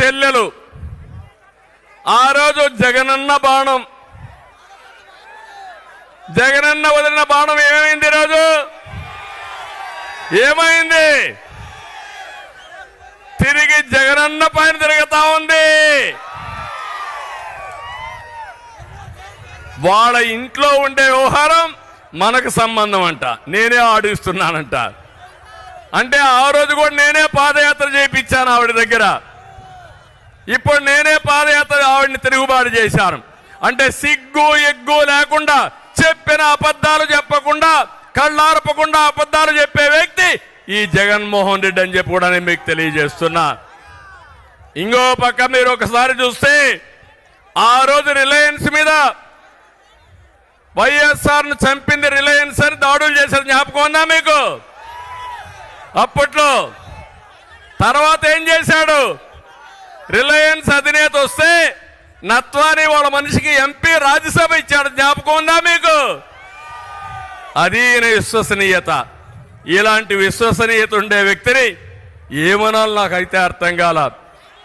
చెల్లెలు. ఆ రోజు జగనన్న బాణం. జగనన్న వదిలిన బాణం ఏమైంది ఈరోజు ఏమైంది? తిరిగి జగనన్న పైన తిరుగుతా ఉంది. వాళ్ళ ఇంట్లో ఉండే వ్యవహారం మనకు సంబంధం అంట. నేనే ఆడిస్తున్నానంట. అంటే ఆ రోజు కూడా నేనే పాదయాత్ర చేయించాను ఆవిడ దగ్గర. ఇప్పుడు నేనే పాదయాత్ర ఆవిడని తిరుగుబాటు చేశాను. అంటే సిగ్గు ఎగ్గు లేకుండా చెప్పిన అబద్ధాలు చెప్పకుండా కళ్ళారపకుండా అబద్ధాలు చెప్పే వ్యక్తి ఈ జగన్మోహన్ రెడ్డి అని చెప్పి కూడా నేను మీకు తెలియజేస్తున్నా. ఇంకో పక్క మీరు ఒకసారి చూస్తే ఆ రోజు రిలయన్స్ మీద వైఎస్ఆర్ను చంపింది రిలయన్స్ అని దాడులు చేశారు జ్ఞాపకం ఉందా మీకు? అప్పట్లో తర్వాత ఏం చేశాడు? రిలయన్స్ అధినేత వస్తే నత్వాని వాళ్ళ మనిషికి ఎంపీ రాజ్యసభ ఇచ్చాడు. జ్ఞాపకం ఉందా మీకు? అది విశ్వసనీయత. ఇలాంటి విశ్వసనీయత ఉండే వ్యక్తిని ఏమనాలి నాకైతే అర్థం కాల.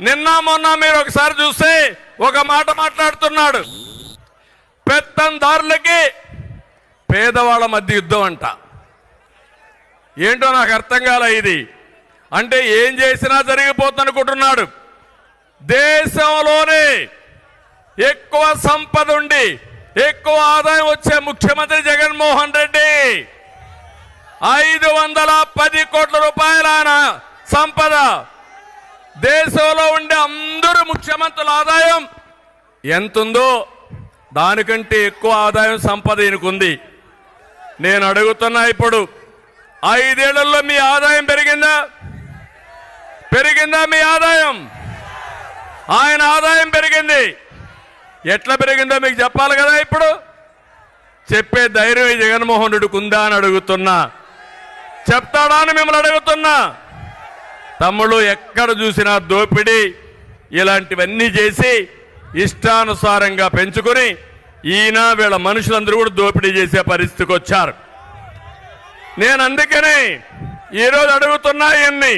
నిన్న మొన్న మీరు ఒకసారి చూస్తే ఒక మాట మాట్లాడుతున్నాడు. పెత్తందారులకి పేదవాళ్ళ మధ్య యుద్ధం అంట. ఏంటో నాకు అర్థం కాల ఇది. అంటే ఏం చేసినా జరిగిపోతుంది అనుకుంటున్నాడు దేశంలోనే ఎక్కువ సంపద ఉండి ఎక్కువ ఆదాయం వచ్చే ముఖ్యమంత్రి జగన్మోహన్ రెడ్డి. ఐదు వందల పది కోట్ల రూపాయల సంపద. దేశంలో ఉండే అందరూ ముఖ్యమంత్రుల ఆదాయం ఎంతుందో దానికంటే ఎక్కువ ఆదాయం సంపద ఈయనకుంది. నేను అడుగుతున్నా ఇప్పుడు ఐదేళ్ళలో మీ ఆదాయం పెరిగిందా? పెరిగిందా మీ ఆదాయం? ఆయన ఆదాయం పెరిగింది. ఎట్లా పెరిగిందో మీకు చెప్పాలి కదా ఇప్పుడు? చెప్పే ధైర్యం ఈ జగన్మోహన్ రెడ్డికి ఉందా అని అడుగుతున్నా. చెప్తాడా అని మిమ్మల్ని అడుగుతున్నా. తమ్ముడు ఎక్కడ చూసినా దోపిడీ ఇలాంటివన్నీ చేసి ఇష్టానుసారంగా పెంచుకొని ఈయన వీళ్ళ మనుషులందరూ కూడా దోపిడీ చేసే పరిస్థితికి వచ్చారు. నేను అందుకనే ఈరోజు అడుగుతున్నా ఇవన్నీ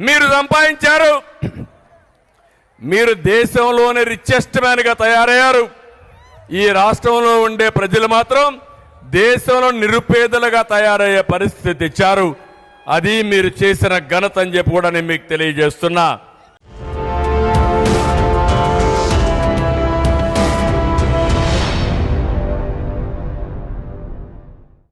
మీరు సంపాదించారు. మీరు దేశంలోనే రిచెస్ట్ మ్యాన్గా తయారయ్యారు. ఈ రాష్ట్రంలో ఉండే ప్రజలు మాత్రం దేశంలో నిరుపేదలుగా తయారయ్యే పరిస్థితి తెచ్చారు. అది మీరు చేసిన ఘనత అని చెప్పి కూడా నేను మీకు తెలియజేస్తున్నా.